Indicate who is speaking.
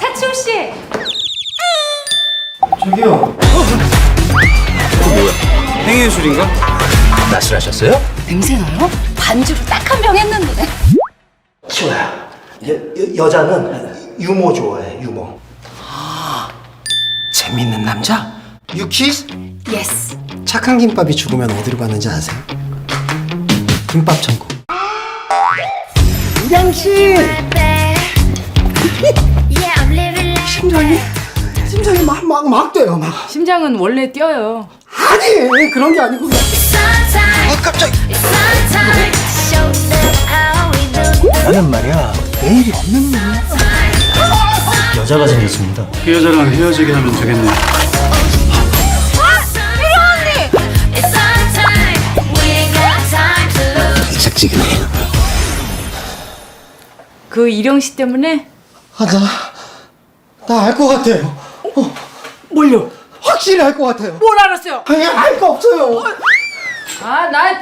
Speaker 1: 차치호 씨.
Speaker 2: 저기요.
Speaker 3: 행위술인가?
Speaker 2: 낯설하셨어요?
Speaker 1: 냄새 나요? 반주로 딱 한 병 했는데.
Speaker 2: 치호야. 여, 여, 여자는 유머 좋아해, 유머. 재밌는 남자? 유키스?
Speaker 1: 예스.
Speaker 2: 착한 김밥이 죽으면 어디로 가는지 아세요? 김밥 천국.
Speaker 4: life.
Speaker 2: 심장이, 심장이 막, 막, 막 뛰어요, 막.
Speaker 1: 심장은 원래 뛰어요.
Speaker 2: 아니, 그런 게 아니고. 그냥- 아,
Speaker 4: do.
Speaker 2: 나는 말이야, 내일이 없는 놈이야. 여자가 생겼습니다.
Speaker 3: 그 여자랑 헤어지게 하면 되겠네.
Speaker 2: 짝지근해.
Speaker 1: 그 이령 씨 때문에
Speaker 2: 아, 나, 나 알 것 같아요. 어,
Speaker 1: 뭘요?
Speaker 2: 확실히 알 것 같아요.
Speaker 1: 뭘 알았어요?
Speaker 2: 아니, 알거 없어요.
Speaker 1: 아, 나